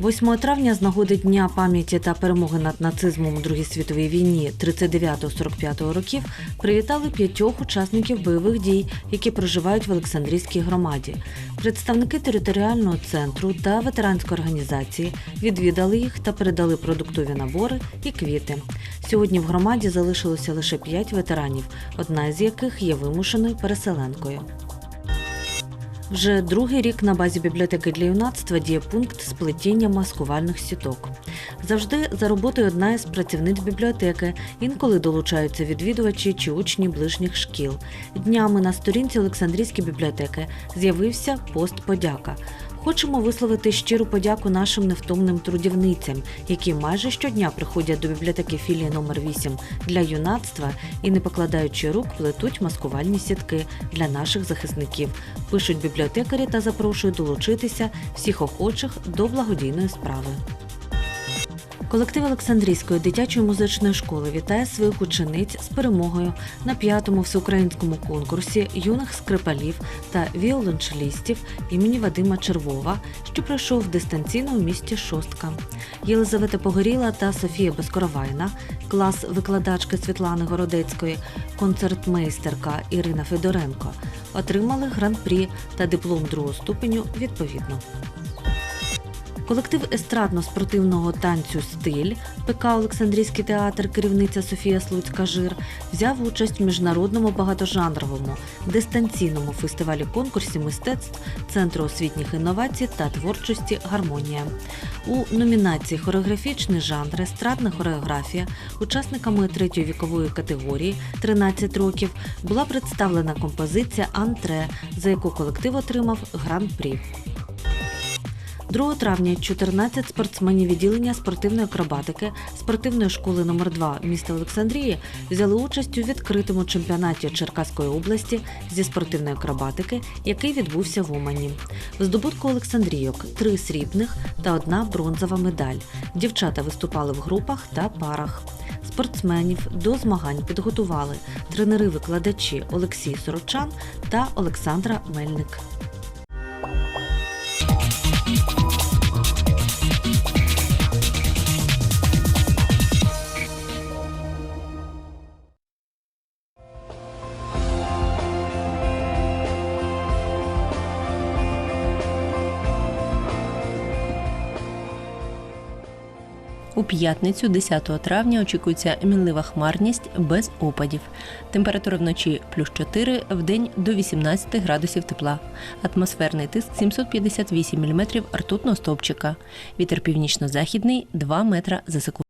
8 травня з нагоди Дня пам'яті та перемоги над нацизмом у Другій світовій війні 39-45 років привітали п'ятьох учасників бойових дій, які проживають в Олександрійській громаді. Представники територіального центру та ветеранської організації відвідали їх та передали продуктові набори і квіти. Сьогодні в громаді залишилося лише п'ять ветеранів, одна з яких є вимушеною переселенкою. Вже другий рік на базі бібліотеки для юнацтва діє пункт сплетіння маскувальних сіток. Завжди за роботою одна із працівниць бібліотеки, інколи долучаються відвідувачі чи учні ближніх шкіл. Днями на сторінці Олександрійської бібліотеки з'явився пост подяка. Хочемо висловити щиру подяку нашим невтомним трудівницям, які майже щодня приходять до бібліотеки філії номер 8 для юнацтва і, не покладаючи рук, плетуть маскувальні сітки для наших захисників. Пишуть бібліотекарі та запрошують долучитися всіх охочих до благодійної справи. Колектив Олександрійської дитячої музичної школи вітає своїх учениць з перемогою на п'ятому всеукраїнському конкурсі юних скрипалів та віолончелістів імені Вадима Червова, що пройшов дистанційно у місті Шостка. Єлизавета Погоріла та Софія Безкоровайна, клас викладачки Світлани Городецької, концертмейстерка Ірина Федоренко отримали гран-прі та диплом другого ступеню відповідно. Колектив естрадно-спортивного танцю Стиль ПК Олександрійський театр, керівниця Софія Слуцька Жир взяв участь в міжнародному багатожанровому дистанційному фестивалі конкурсі мистецтв Центру освітніх інновацій та творчості Гармонія. У номінації Хореографічний жанр, естрадна хореографія учасниками третьої вікової категорії 13 років була представлена композиція Антре, за яку колектив отримав гран-прі. 2 травня 14 спортсменів відділення спортивної акробатики спортивної школи номер 2 міста Олександрії взяли участь у відкритому чемпіонаті Черкаської області зі спортивної акробатики, який відбувся в Умані. В здобутку Олександрійок три срібних та одна бронзова медаль. Дівчата виступали в групах та парах. Спортсменів до змагань підготували тренери-викладачі Олексій Сорочан та Олександра Мельник. У п'ятницю, 10 травня, очікується мінлива хмарність без опадів. Температура вночі плюс 4, в день до 18 градусів тепла. Атмосферний тиск 758 мм ртутного стовпчика. Вітер північно-західний 2 метра за секунду.